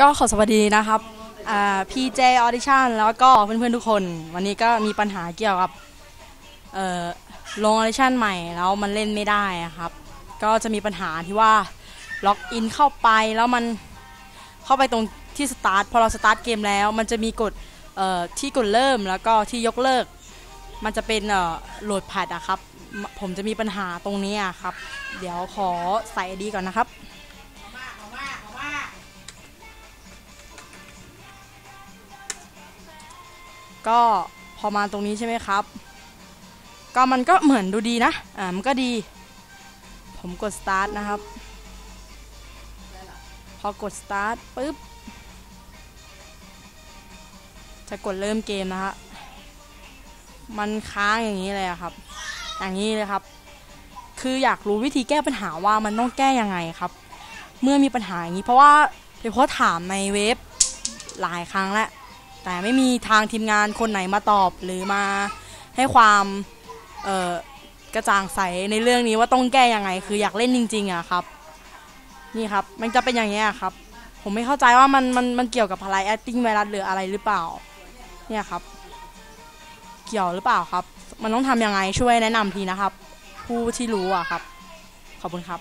ก็ขอสวัสดีนะครับพี่เจออดิชั่นแล้วก็เพื่อนๆทุกคน วันนี้ก็มีปัญหาเกี่ยวกับลงออดิชั่นใหม่แล้วมันเล่นไม่ได้ะครับ ก็จะมีปัญหาที่ว่าล็อกอินเข้าไปแล้วมันเข้าไปตรงที่สตาร์ทพอเราสตาร์ทเกมแล้ว มันจะมีกดที่กดเริ่มแล้วก็ที่ยกเลิก มันจะเป็นโหลดแพดอะครับ ผมจะมีปัญหาตรงนี้อะครับ เดี๋ยวขอใส่ดีก่อนนะครับ ก็พอมาตรงนี้ใช่ไหมครับ ก็มันก็เหมือนดูดีนะ อ่า มันก็ดี ผมกด start นะครับ พอกด start ปุ๊บ จะกดเริ่มเกมนะฮะ มันค้างอย่างนี้เลยครับ อย่างนี้เลยครับ คืออยากรู้วิธีแก้ปัญหาว่ามันต้องแก้ยังไงครับ เมื่อมีปัญหาอย่างนี้ เพราะว่าไปโพสต์ถามในเว็บหลายครั้งแล้ว แต่ไม่มีทางทีมงานคนไหนมาตอบหรือมาให้ความกระจ่างใสในเรื่องนี้ว่าต้องแก้ยังไง คืออยากเล่นจริงๆอะครับ นี่ครับ มันจะเป็นอย่างนี้ครับ ผมไม่เข้าใจว่ามันมันมันเกี่ยวกับอะไร acting ไวรัสหรืออะไรหรือเปล่า เนี่ยครับ เกี่ยวหรือเปล่าครับ มันต้องทำยังไงช่วยแนะนำทีนะครับ ผู้ที่รู้อะครับ ขอบคุณครับ